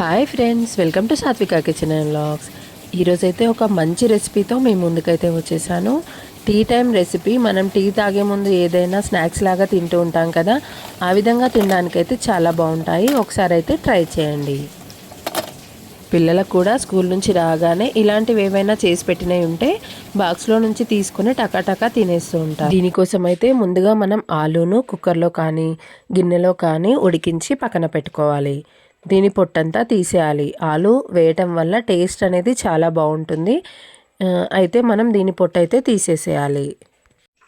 Hi friends welcome to Satvika kitchen and vlogs ఈరోజైతే ఒక మంచి రెసిపీతో మీ ముందుకైతే వచ్చేసాను. టీ టైం రెసిపీ మనం టీ తాగే ముందు ఏదైనా స్నాక్స్ లాగా తింటూ ఉంటాం కదా ఆ విధంగా తినడానికైతే చాలా బాగుంటాయి. ఒకసారి అయితే ట్రై చేయండి. పిల్లలకు కూడా స్కూల్ నుంచి రాగానే ఇలాంటివి ఏవైనా చేసి పెట్టినవి ఉంటే బాక్స్లో నుంచి తీసుకుని టకాటకా తినేస్తూ ఉంటారు. దీనికోసం అయితే ముందుగా మనం ఆలూను కుక్కర్లో కానీ గిన్నెలో కానీ ఉడికించి పక్కన పెట్టుకోవాలి. దీని పొట్టంతా తీసేయాలి. ఆలు వేయటం వల్ల టేస్ట్ అనేది చాలా బాగుంటుంది. అయితే మనం దీని పొట్టు అయితే తీసేసేయాలి.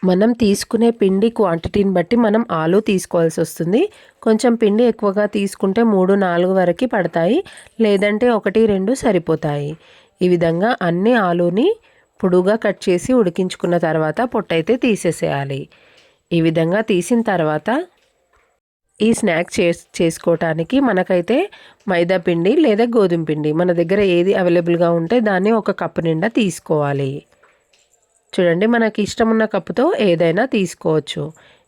మనం తీసుకునే పిండి క్వాంటిటీని బట్టి మనం ఆలు తీసుకోవాల్సి వస్తుంది. కొంచెం పిండి ఎక్కువగా తీసుకుంటే మూడు నాలుగు వరకు పడతాయి. లేదంటే ఒకటి రెండు సరిపోతాయి. ఈ విధంగా అన్ని ఆలుని పొడుగా కట్ చేసి ఉడికించుకున్న తర్వాత పొట్టయితే తీసేసేయాలి. ఈ విధంగా తీసిన తర్వాత ఈ స్నాక్ చేస్ చేసుకోవటానికి మనకైతే మైదా పిండి లేదా గోధుమ పిండి. మన దగ్గర ఏది అవైలబుల్గా ఉంటే దాన్ని ఒక కప్పు నిండా తీసుకోవాలి. చూడండి మనకి ఇష్టం ఉన్న కప్పుతో ఏదైనా తీసుకోవచ్చు.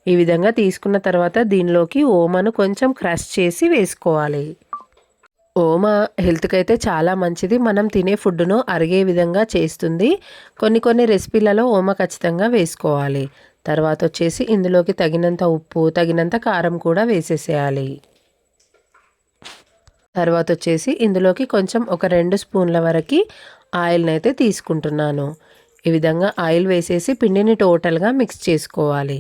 ఈ విధంగా తీసుకున్న తర్వాత దీనిలోకి ఓమను కొంచెం క్రష్ చేసి వేసుకోవాలి. ఓమ హెల్త్కి అయితే చాలా మంచిది. మనం తినే ఫుడ్ను అరిగే విధంగా చేస్తుంది. కొన్ని కొన్ని రెసిపీలలో ఓమ ఖచ్చితంగా వేసుకోవాలి. తర్వాత వచ్చేసి ఇందులోకి తగినంత ఉప్పు తగినంత కారం కూడా వేసేసేయాలి. తర్వాత వచ్చేసి ఇందులోకి కొంచెం ఒక రెండు స్పూన్ల వరకు ఆయిల్ని అయితే తీసుకుంటున్నాను. ఈ విధంగా ఆయిల్ వేసేసి పిండిని టోటల్గా మిక్స్ చేసుకోవాలి.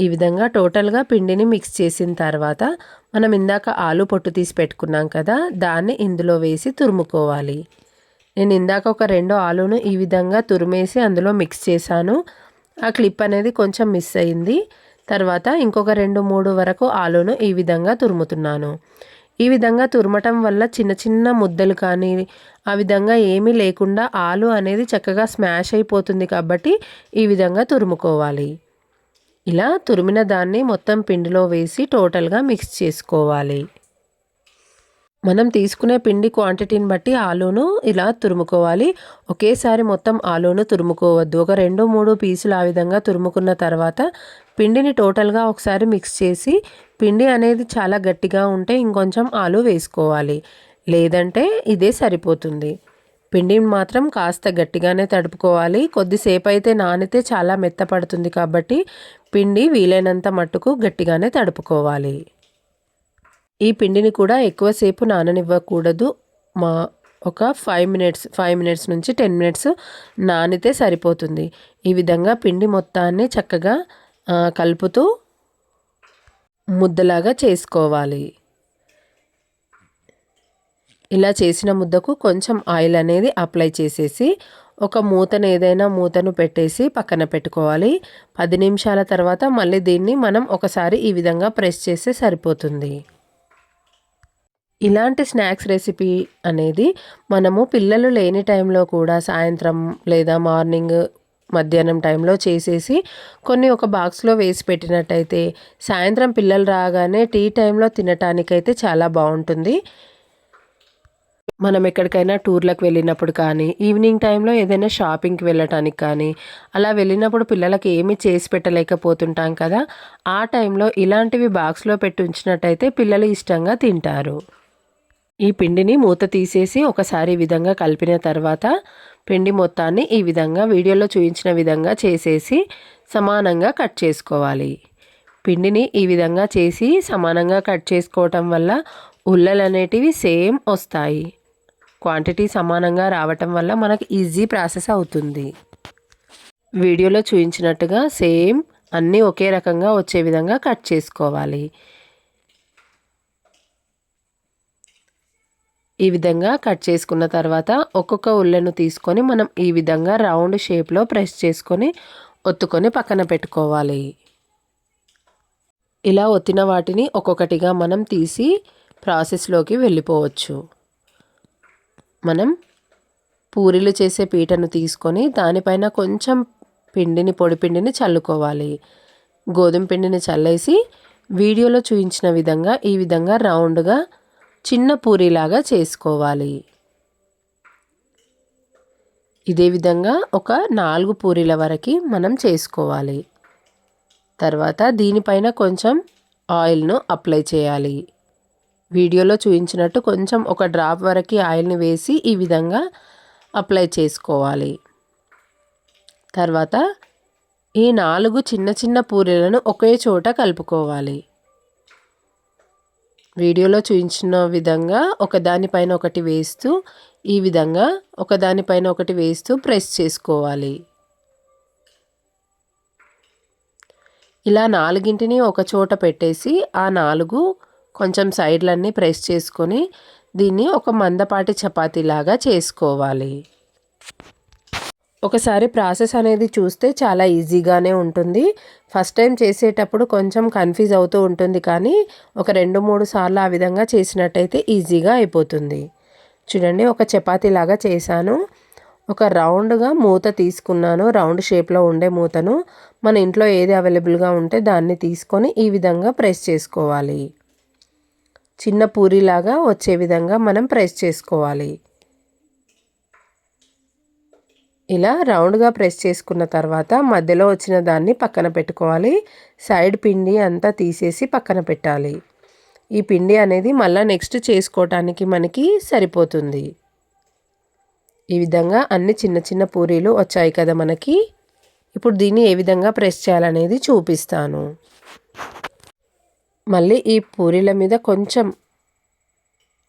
ఈ విధంగా టోటల్గా పిండిని మిక్స్ చేసిన తర్వాత మనం ఇందాక ఆలు పొట్టు తీసి పెట్టుకున్నాం కదా దాన్ని ఇందులో వేసి తురుముకోవాలి. నేను ఇందాక ఒక రెండు ఆలును ఈ విధంగా తురిమేసి అందులో మిక్స్ చేశాను. ఆ క్లిప్ అనేది కొంచెం మిస్ అయింది. తర్వాత ఇంకొక రెండు మూడు వరకు ఆలును ఈ విధంగా తురుముతున్నాను. ఈ విధంగా తురమటం వల్ల చిన్న చిన్న ముద్దలు కానీ ఆ విధంగా ఏమీ లేకుండా ఆలు అనేది చక్కగా స్మాష్ అయిపోతుంది కాబట్టి ఈ విధంగా తురుముకోవాలి. ఇలా తురిమిన దాన్ని మొత్తం పిండిలో వేసి టోటల్గా మిక్స్ చేసుకోవాలి. మనం తీసుకునే పిండి క్వాంటిటీని బట్టి ఆలూను ఇలా తురుముకోవాలి. ఒకేసారి మొత్తం ఆలూను తురుముకోవద్దు. ఒక రెండు మూడు పీసులు ఆ విధంగా తురుముకున్న తర్వాత పిండిని టోటల్గా ఒకసారి మిక్స్ చేసి పిండి అనేది చాలా గట్టిగా ఉంటే ఇంకొంచెం ఆలు వేసుకోవాలి. లేదంటే ఇదే సరిపోతుంది. పిండిని మాత్రం కాస్త గట్టిగానే తడుపుకోవాలి. కొద్దిసేపు అయితే నానితే చాలా మెత్తపడుతుంది కాబట్టి పిండి వీలైనంత మట్టుకు గట్టిగానే తడుపుకోవాలి. ఈ పిండిని కూడా ఎక్కువసేపు నాననివ్వకూడదు. మా ఒక ఫైవ్ మినిట్స్ ఫైవ్ మినిట్స్ నుంచి టెన్ మినిట్స్ నానితే సరిపోతుంది. ఈ విధంగా పిండి మొత్తాన్ని చక్కగా కలుపుతూ ముద్దలాగా చేసుకోవాలి. ఇలా చేసిన ముద్దకు కొంచెం ఆయిల్ అనేది అప్లై చేసేసి ఒక మూతను ఏదైనా మూతను పెట్టేసి పక్కన పెట్టుకోవాలి. పది నిమిషాల తర్వాత మళ్ళీ దీన్ని మనం ఒకసారి ఈ విధంగా ప్రెస్ చేస్తే సరిపోతుంది. ఇలాంటి స్నాక్స్ రెసిపీ అనేది మనము పిల్లలు లేని టైంలో కూడా సాయంత్రం లేదా మార్నింగ్ మధ్యాహ్నం టైంలో చేసేసి కొన్ని ఒక బాక్స్లో వేసి పెట్టినట్టయితే సాయంత్రం పిల్లలు రాగానే టీ టైంలో తినటానికైతే చాలా బాగుంటుంది. మనం ఎక్కడికైనా టూర్లకు వెళ్ళినప్పుడు కానీ ఈవినింగ్ టైంలో ఏదైనా షాపింగ్కి వెళ్ళటానికి కానీ అలా వెళ్ళినప్పుడు పిల్లలకి ఏమి చేసి పెట్టలేకపోతుంటాం కదా ఆ టైంలో ఇలాంటివి బాక్స్లో పెట్టి ఉంచినట్టయితే పిల్లలు ఇష్టంగా తింటారు. ఈ పిండిని మూత తీసేసి ఒకసారి ఈ విధంగా కలిపిన తర్వాత పిండి మొత్తాన్ని ఈ విధంగా వీడియోలో చూపించిన విధంగా చేసేసి సమానంగా కట్ చేసుకోవాలి. పిండిని ఈ విధంగా చేసి సమానంగా కట్ చేసుకోవటం వల్ల ఉల్లలు అనేటివి సేమ్ వస్తాయి. క్వాంటిటీ సమానంగా రావటం వల్ల మనకు ఈజీ ప్రాసెస్ అవుతుంది. వీడియోలో చూపించినట్టుగా సేమ్ అన్నీ ఒకే రకంగా వచ్చే విధంగా కట్ చేసుకోవాలి. ఈ విధంగా కట్ చేసుకున్న తర్వాత ఒక్కొక్క ఉల్లెను తీసుకొని మనం ఈ విధంగా రౌండ్ షేప్లో ప్రెస్ చేసుకొని ఒత్తుకొని పక్కన పెట్టుకోవాలి. ఇలా ఒత్తిన వాటిని ఒక్కొక్కటిగా మనం తీసి ప్రాసెస్లోకి వెళ్ళిపోవచ్చు. మనం పూరీలు చేసే పీటను తీసుకొని దానిపైన కొంచెం పిండిని పొడి పిండిని చల్లుకోవాలి. గోధుమ పిండిని చల్లేసి వీడియోలో చూపించిన విధంగా ఈ విధంగా రౌండ్గా చిన్న పూరీలాగా చేసుకోవాలి. ఇదే విధంగా ఒక నాలుగు పూరీల వరకు మనం చేసుకోవాలి. తర్వాత దీనిపైన కొంచెం ఆయిల్ను అప్లై చేయాలి. వీడియోలో చూపించినట్టు కొంచెం ఒక డ్రాప్ వరకు ఆయిల్ని వేసి ఈ విధంగా అప్లై చేసుకోవాలి. తర్వాత ఈ నాలుగు చిన్న చిన్న పూరీలను ఒకే చోట కలుపుకోవాలి. వీడియోలో చూపించిన విధంగా ఒకదానిపైన ఒకటి వేస్తూ ఈ విధంగా ఒకదానిపైన ఒకటి వేస్తూ ప్రెస్ చేసుకోవాలి. ఇలా నాలుగింటిని ఒక చోట పెట్టేసి ఆ నాలుగు కొంచెం సైడ్లన్నీ ప్రెస్ చేసుకొని దీన్ని ఒక మందపాటి చపాతీలాగా చేసుకోవాలి. ఒకసారి ప్రాసెస్ అనేది చూస్తే చాలా ఈజీగానే ఉంటుంది. ఫస్ట్ టైం చేసేటప్పుడు కొంచెం కన్ఫ్యూజ్ అవుతూ ఉంటుంది కానీ ఒక రెండు మూడు సార్లు ఆ విధంగా చేసినట్టయితే ఈజీగా అయిపోతుంది. చూడండి ఒక చపాతీ లాగా చేశాను. ఒక రౌండ్గా మూత తీసుకున్నాను. రౌండ్ షేప్లో ఉండే మూతను. మన ఇంట్లో ఏది అవైలబుల్గా ఉంటే దాన్ని తీసుకొని ఈ విధంగా ప్రెస్ చేసుకోవాలి. చిన్న పూరిలాగా వచ్చే విధంగా మనం ప్రెస్ చేసుకోవాలి. ఇలా రౌండ్గా ప్రెస్ చేసుకున్న తర్వాత మధ్యలో వచ్చిన దాన్ని పక్కన పెట్టుకోవాలి. సైడ్ పిండి అంతా తీసేసి పక్కన పెట్టాలి. ఈ పిండి అనేది మళ్ళీ నెక్స్ట్ చేసుకోవటానికి మనకి సరిపోతుంది. ఈ విధంగా అన్ని చిన్న చిన్న పూరీలు వచ్చాయి కదా మనకి. ఇప్పుడు దీన్ని ఏ విధంగా ప్రెస్ చేయాలనేది చూపిస్తాను. మళ్ళీ ఈ పూరీల మీద కొంచెం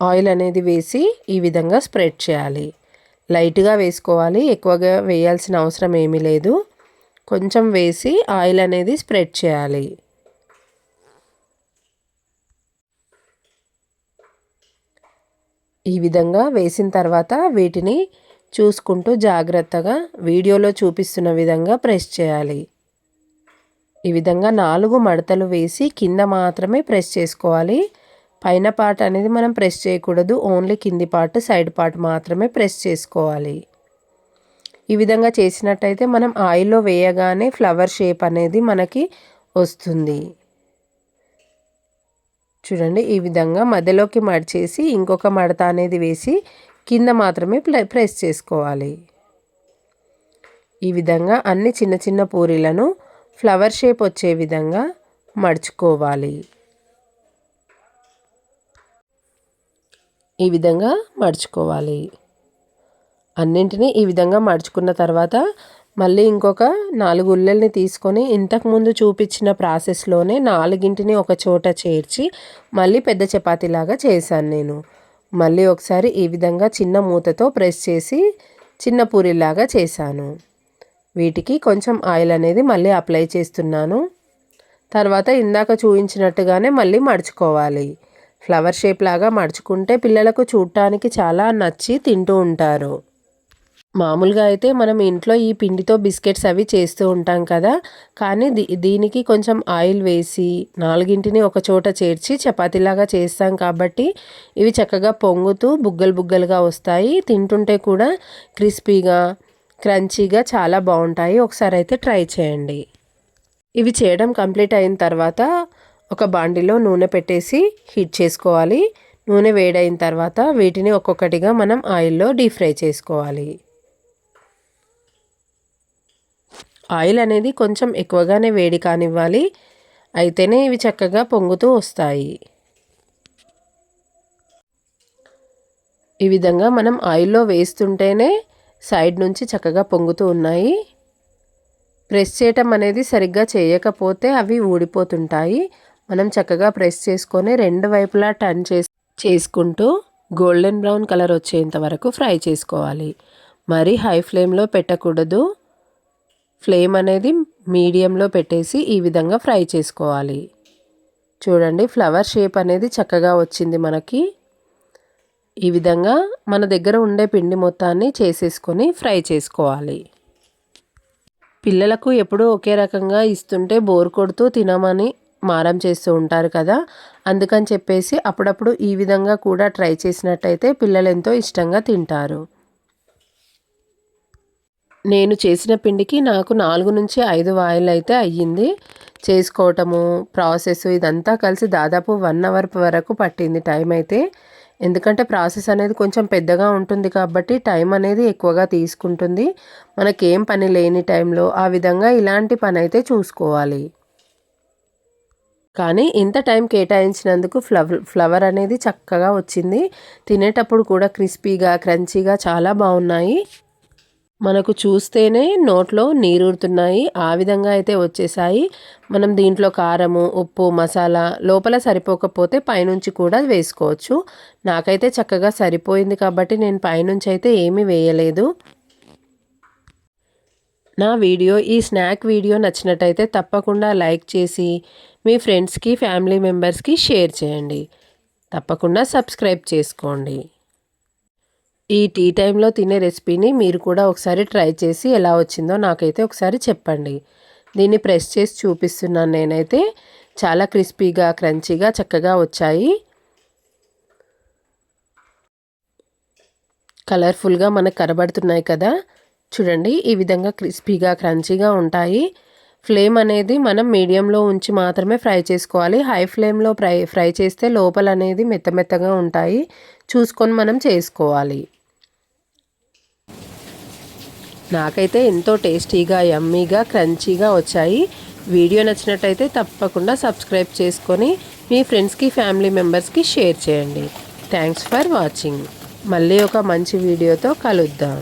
ఆయిల్ అనేది వేసి ఈ విధంగా స్ప్రెడ్ చేయాలి. లైట్గా వేసుకోవాలి. ఎక్కువగా వేయాల్సిన అవసరం ఏమీ లేదు. కొంచెం వేసి ఆయిల్ అనేది స్ప్రెడ్ చేయాలి. ఈ విధంగా వేసిన తర్వాత వీటిని చూసుకుంటూ జాగ్రత్తగా వీడియోలో చూపిస్తున్న విధంగా ప్రెస్ చేయాలి. ఈ విధంగా నాలుగు మడతలు వేసి కింద మాత్రమే ప్రెస్ చేసుకోవాలి. పైన పార్ట్ అనేది మనం ప్రెస్ చేయకూడదు. ఓన్లీ కింది పార్ట్ సైడ్ పార్ట్ మాత్రమే ప్రెస్ చేసుకోవాలి. ఈ విధంగా చేసినట్టయితే మనం ఆయిల్లో వేయగానే ఫ్లవర్ షేప్ అనేది మనకి వస్తుంది. చూడండి ఈ విధంగా మధ్యలోకి మడిచేసి ఇంకొక మడత అనేది వేసి కింద మాత్రమే ప్రెస్ చేసుకోవాలి. ఈ విధంగా అన్ని చిన్న చిన్న పూరీలను ఫ్లవర్ షేప్ వచ్చే విధంగా మడుచుకోవాలి. ఈ విధంగా మడుచుకోవాలి. అన్నింటినీ ఈ విధంగా మడుచుకున్న తర్వాత మళ్ళీ ఇంకొక నాలుగు ఉల్లల్ని తీసుకొని ఇంతకుముందు చూపించిన ప్రాసెస్లోనే నాలుగింటిని ఒక చోట చేర్చి మళ్ళీ పెద్ద చపాతీలాగా చేశాను నేను. మళ్ళీ ఒకసారి ఈ విధంగా చిన్న మూతతో ప్రెస్ చేసి చిన్న పూరిలాగా చేశాను. వీటికి కొంచెం ఆయిల్ అనేది మళ్ళీ అప్లై చేస్తున్నాను. తర్వాత ఇందాక చూపించినట్టుగానే మళ్ళీ మడుచుకోవాలి. ఫ్లవర్ షేప్ లాగా మడుచుకుంటే పిల్లలకు చూడటానికి చాలా నచ్చి తింటూ ఉంటారు. మామూలుగా అయితే మనం ఇంట్లో ఈ పిండితో బిస్కెట్స్ అవి చేస్తూ ఉంటాం కదా కానీ దీ దీనికి కొంచెం ఆయిల్ వేసి నాలుగింటిని ఒక చోట చేర్చి చపాతీలాగా చేస్తాం కాబట్టి ఇవి చక్కగా పొంగుతూ బుగ్గలు బుగ్గలుగా వస్తాయి. తింటుంటే కూడా క్రిస్పీగా క్రంచీగా చాలా బాగుంటాయి. ఒకసారి అయితే ట్రై చేయండి. ఇవి చేయడం కంప్లీట్ అయిన తర్వాత ఒక బాండిలో నూనె పెట్టేసి హీట్ చేసుకోవాలి. నూనె వేడైన తర్వాత వీటిని ఒక్కొక్కటిగా మనం ఆయిల్లో డీప్ ఫ్రై చేసుకోవాలి. ఆయిల్ అనేది కొంచెం ఎక్కువగానే వేడి కానివ్వాలి. అయితేనే ఇవి చక్కగా పొంగుతూ వస్తాయి. ఈ విధంగా మనం ఆయిల్లో వేస్తుంటేనే సైడ్ నుంచి చక్కగా పొంగుతూ ఉన్నాయి. ప్రెస్ చేయటం అనేది సరిగ్గా చేయకపోతే అవి ఊడిపోతుంటాయి. మనం చక్కగా ప్రెస్ చేసుకొని రెండు వైపులా టర్న్ చేసి చేసుకుంటూ గోల్డెన్ బ్రౌన్ కలర్ వచ్చేంత వరకు ఫ్రై చేసుకోవాలి. మరి హై ఫ్లేమ్లో పెట్టకూడదు. ఫ్లేమ్ అనేది మీడియంలో పెట్టేసి ఈ విధంగా ఫ్రై చేసుకోవాలి. చూడండి ఫ్లవర్ షేప్ అనేది చక్కగా వచ్చింది మనకి. ఈ విధంగా మన దగ్గర ఉండే పిండి మొత్తాన్ని చేసేసుకొని ఫ్రై చేసుకోవాలి. పిల్లలకు ఎప్పుడూ ఒకే రకంగా ఇస్తుంటే బోర్ కొడుతూ తినమని మారం చేస్తూ ఉంటారు కదా. అందుకని చెప్పేసి అప్పుడప్పుడు ఈ విధంగా కూడా ట్రై చేసినట్టయితే పిల్లలు ఎంతో ఇష్టంగా తింటారు. నేను చేసిన పిండికి నాకు నాలుగు నుంచి ఐదు వాయిల్ అయితే అయ్యింది. చేసుకోవటము ప్రాసెస్ ఇదంతా కలిసి దాదాపు వన్ అవర్ వరకు పట్టింది టైం అయితే. ఎందుకంటే ప్రాసెస్ అనేది కొంచెం పెద్దగా ఉంటుంది కాబట్టి టైం అనేది ఎక్కువగా తీసుకుంటుంది. మనకేం పని లేని టైంలో ఆ విధంగా ఇలాంటి పని అయితే చూసుకోవాలి. కానీ ఇంత టైం కేటాయించినందుకు ఫ్లవర్ ఫ్లవర్ అనేది చక్కగా వచ్చింది. తినేటప్పుడు కూడా క్రిస్పీగా క్రంచీగా చాలా బాగున్నాయి. మనకు చూస్తేనే నోట్లో నీరూరుతున్నాయి. ఆ విధంగా అయితే వచ్చేసాయి. మనం దీంట్లో కారము ఉప్పు మసాలా లోపల సరిపోకపోతే పైనుంచి కూడా వేసుకోవచ్చు. నాకైతే చక్కగా సరిపోయింది కాబట్టి నేను పైనుంచి అయితే ఏమీ వేయలేదు. నా వీడియో ఈ స్నాక్ వీడియో నచ్చినట్టయితే తప్పకుండా లైక్ చేసి మీ ఫ్రెండ్స్కి ఫ్యామిలీ మెంబర్స్కి షేర్ చేయండి. తప్పకుండా సబ్స్క్రైబ్ చేసుకోండి. ఈ టీ టైంలో తినే రెసిపీని మీరు కూడా ఒకసారి ట్రై చేసి ఎలా వచ్చిందో నాకైతే ఒకసారి చెప్పండి. దీన్ని ప్రెస్ చేసి చూపిస్తున్నాను నేనైతే. చాలా క్రిస్పీగా క్రంచీగా చక్కగా వచ్చాయి. కలర్ఫుల్గా మనకు కనబడుతున్నాయి కదా. చూడండి ఈ విధంగా క్రిస్పీగా క్రంచీగా ఉంటాయి. ఫ్లేమ్ అనేది మనం మీడియంలో ఉంచి మాత్రమే ఫ్రై చేసుకోవాలి. హై ఫ్లేమ్లో ఫ్రై ఫ్రై చేస్తే లోపల అనేది మెత్త మెత్తగా ఉంటాయి. చూసుకొని మనం చేసుకోవాలి. నాకైతే ఎంతో టేస్టీగా యమ్మీగా క్రంచీగా వచ్చాయి. వీడియో నచ్చినట్టయితే తప్పకుండా సబ్స్క్రైబ్ చేసుకొని మీ ఫ్రెండ్స్కి ఫ్యామిలీ మెంబర్స్కి షేర్ చేయండి. Thanks for watching. మళ్ళీ ఒక మంచి వీడియోతో కలుద్దాం.